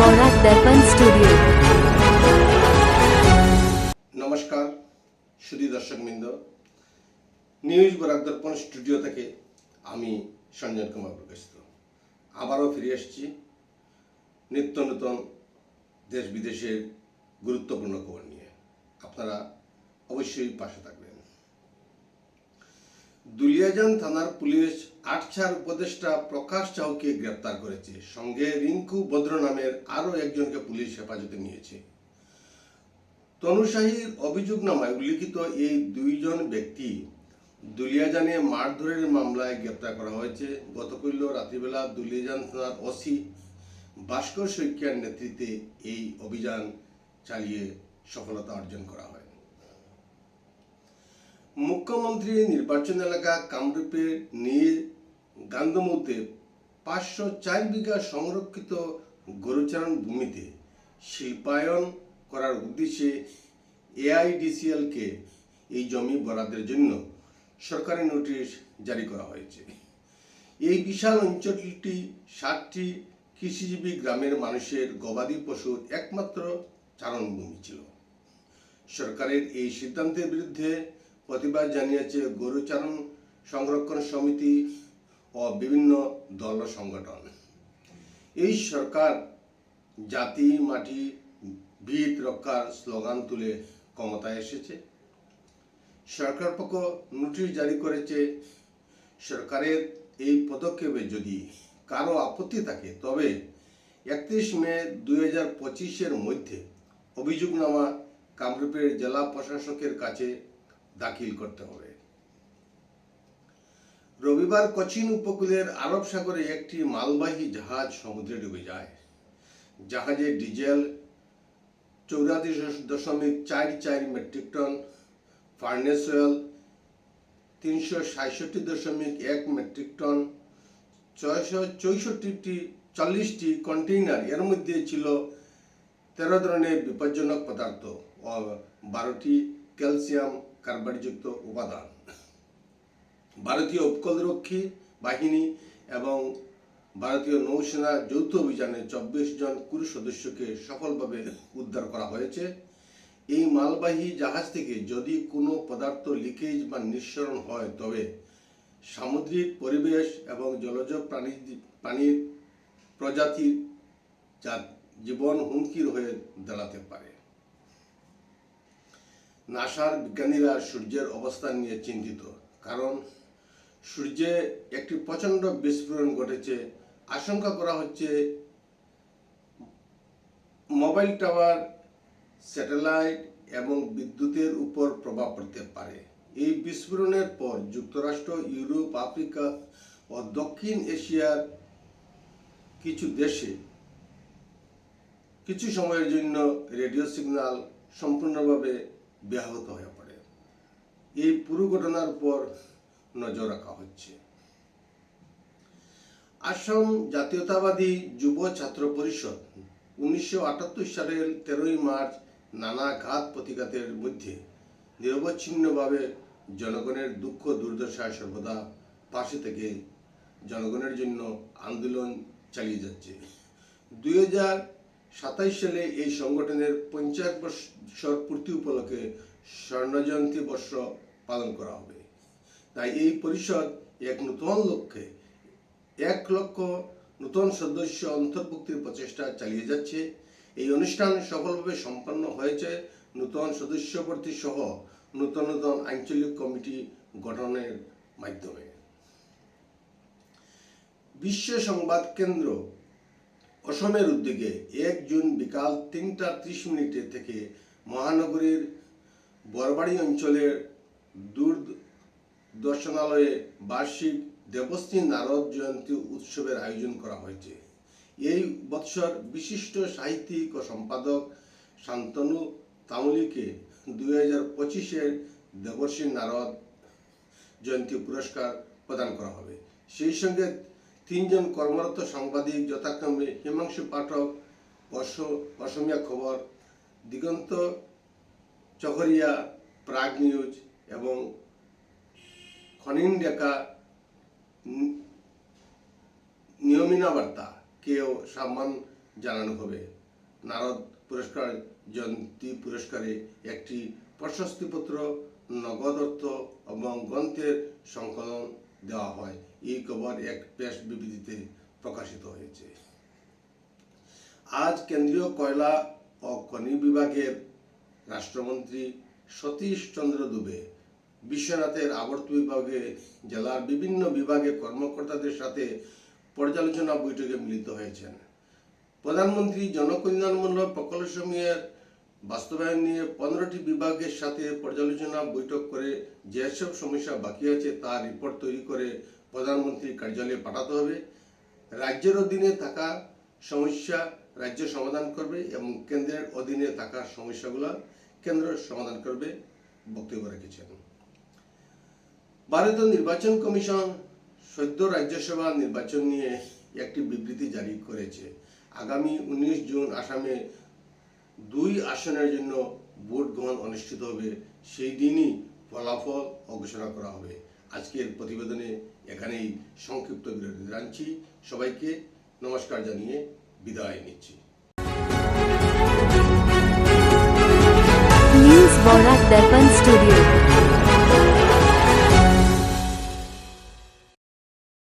বরাক দর্পণ studio. নমস্কার, সুধী দর্শকবৃন্দ। News Barak দর্পণ studio থেকে আমি সঞ্জন কুমার প্রকাশিত। আবারও ফিরে এসেছি নিত্য নতুন দেশ বিদেশের গুরুত্বপূর্ণ খবর নিয়ে। আপনারা অবশ্যই পাশে থাকবেন। দুলিয়াজান থানার পুলিশ আটছার উপদেষ্টা প্রকাশ চাউকে গ্রেপ্তার করেছে। সঙ্গে রিঙ্কু বদ্র নামের আরও একজনকে পুলিশ হেফাজতে নিয়েছে। তনুশাহীর অভিযোগনামায় উল্লিখিত এই দুইজন ব্যক্তি দুলিয়াজানে মারধরের মামলায় গ্রেপ্তার করা হয়েছে। গতকাল রাত্রিবেলা দুলিয়াজান থানার ওসি ভাস্কর শৈকিয়ার নেতৃত্বে এই অভিযান চালিয়ে সফলতা অর্জন করা হয়। মুখ্যমন্ত্রী নির্বাচন এলাকা, কামরূপে নিয়ে গান্ধমুতে পাঁচশো চার বিঘা সংরক্ষিত গরুচারণ ভূমিতে শিল্পায়ন করার উদ্দেশ্যে এআইডিসিএলকে এই জমি বরাদ্দের জন্য সরকারি নোটিশ জারি করা হয়েছে। এই বিশাল অঞ্চলটি ষাটটি কৃষিজীবী গ্রামের মানুষের গবাদি পশুর একমাত্র চারণভূমি ছিল। সরকারের এই সিদ্ধান্তের বিরুদ্ধে প্রতিবাদ জানিয়েছে গরুচারণ সংরক্ষণ সমিতি ও বিভিন্ন দল সংগঠন। এই সরকার জাতি, মাটি, ভিত রক্ষার স্লোগান তুলে ক্ষমতায় এসেছে। সরকার পক্ষ নোটিশ জারি করেছে, সরকারের এই পদক্ষেপে যদি কারও আপত্তি থাকে, তবে একত্রিশ মে দুই হাজার পঁচিশের মধ্যে অভিযোগনামা কামরূপের জেলা প্রশাসকের কাছে দাখিল করতে হবে। রবিবার কোচিন উপকূলের আরব সাগরে একটি মালবাহী জাহাজ সমুদ্রে ডুবে যায়। জাহাজে ডিজেল চৌরাশি দশমিক চার চার মেট্রিক টন, ফার্নেস অয়েল তিনশো সাতষট্টি দশমিক এক মেট্রিক টন, ছয়শো চৌষট্টিটি চল্লিশটি কন্টেইনার, এর মধ্যে ছিল তেরো ধরনের বিপজ্জনক পদার্থ ও বারোটি ক্যালসিয়াম কার্বাইডযুক্ত উপাদান। ভারতীয় উপকূলরক্ষী বাহিনী এবং ভারতীয় নৌসেনা যৌথ অভিযানে চব্বিশ জন কুরু সদস্যকে সফলভাবে উদ্ধার করা হয়েছে। এই মালবাহী জাহাজ থেকে যদি কোনো পদার্থ লিকেজ বা নিঃসরণ হয়, তবে সামুদ্রিক পরিবেশ এবং জলজ প্রাণী প্রাণীর প্রজাতির যা জীবন হুমকির হয়ে দাঁড়াতে পারে। নাসার বিজ্ঞানীরা সূর্যের অবস্থান নিয়ে চিন্তিত। কারণ, সূর্যে একটি প্রচণ্ড বিস্ফোরণ ঘটেছে। আশঙ্কা করা হচ্ছে মোবাইল টাওয়ার, স্যাটেলাইট এবং বিদ্যুতের উপর প্রভাব পড়তে পারে। এই বিস্ফোরণের পর যুক্তরাষ্ট্র, ইউরোপ, আফ্রিকা ও দক্ষিণ এশিয়ার কিছু দেশে কিছু সময়ের জন্য রেডিও সিগন্যাল সম্পূর্ণভাবে ব্যাহত হয়ে পড়ে। এই পুরো ঘটনার উপর নজর রাখা হচ্ছে। আসাম জাতীয়তাবাদী যুব ছাত্র পরিষদ উনিশশো আটাত্তর সালের তেরোই মার্চ নানা ঘাত প্রতিঘাতের মধ্যে নিরবচ্ছিন্নভাবে জনগণের দুঃখ দুর্দশায় সর্বদা পাশে থেকে জনগণের জন্য আন্দোলন চালিয়ে যাচ্ছে। দুই হাজার সাতাইশ সালে এই সংগঠনের পঞ্চাশ বছর পূর্তি উপলক্ষে স্বর্ণজয়ন্তী বর্ষ পালন করা হবে। তাই এই পরিষদ এক নতুন লক্ষ্যে এক লক্ষ নতুন সদস্য অন্তর্ভুক্তির প্রচেষ্টা চালিয়ে যাচ্ছে। এই অনুষ্ঠান সফলভাবে সম্পন্ন হয়েছে। নতুন সদস্যবর্তী সহ নতুন নতুন আঞ্চলিক কমিটি গঠনের মাধ্যমে। বিশ্ব সংবাদ কেন্দ্র অসমের উদ্যোগে এক জুন বিকাল তিনটা ত্রিশ মিনিটে থেকে মহানগরীর বরবাড়ি অঞ্চলের দূর দর্শনালয়ে বার্ষিক দেবশ্রী নারদ জয়ন্তী উৎসবের আয়োজন করা হয়েছে। এই বৎসর বিশিষ্ট সাহিত্যিক ও সম্পাদক শান্তনু তামুলিকে দুই হাজার পঁচিশের দেবশ্রী নারদ জয়ন্তী পুরস্কার প্রদান করা হবে। সেই সঙ্গে তিনজন কর্মরত সাংবাদিক, যথাক্রমে হিমাংশু পাঠক অস- অসমিয়া খবর, দিগন্ত চকরিয়া, প্রাগ নিউজ এবং খনিন ডেকা নিয়মিনা বার্তা। কেও সম্মান জানানো হবে। নারদ পুরস্কার, জয়ন্তী পুরস্কারে একটি প্রশস্তিপত্র, নগদ অর্থ এবং গ্রন্থের সংকলন দেওয়া হয়। এই খবর এক প্রেস বিবৃতিতে প্রকাশিত হয়েছে। আজ কেন্দ্রীয় কয়লা ও খনি বিভাগের রাষ্ট্রমন্ত্রী সতীশ চন্দ্র দুবে বিশ্বনাথের আবর্ত বিভাগে জেলার বিভিন্ন বিভাগে কর্মকর্তাদের সাথে পর্যালোচনা বৈঠকে মিলিত হয়েছেন। প্রধানমন্ত্রী জনকল্যাণমূলক প্রকল্পসমূহের বাস্তবায়ন নিয়ে পনেরোটি বিভাগের সাথে পর্যালোচনা বৈঠক করে যেসব সমস্যা বাকি আছে তার রিপোর্ট তৈরি করে প্রধানমন্ত্রীর কার্যালয়ে পাঠাতে হবে। রাজ্যের অধীনে থাকা সমস্যা রাজ্য সমাধান করবে এবং কেন্দ্রের অধীনে থাকা সমস্যাগুলো কেন্দ্র সমাধান করবে বক্তব্য রেখেছেন। ভারতীয় নির্বাচন কমিশন সদ্য রাজ্যসভা নির্বাচন নিয়ে একটি বিবৃতি জারি করেছে। আগামী উনিশ জুন আসামে দুই আসনের জন্য ভোট গ্রহণ অনুষ্ঠিত হবে। সেই দিনই ফলাফল ঘোষণা করা হবে। আজকের প্রতিবেদনে এখানেই সংক্ষিপ্ত বিরতি জানছি। সবাইকে নমস্কার জানিয়ে বিদায় নিচ্ছি। নিউজ বরাক দেখান স্টুডিও।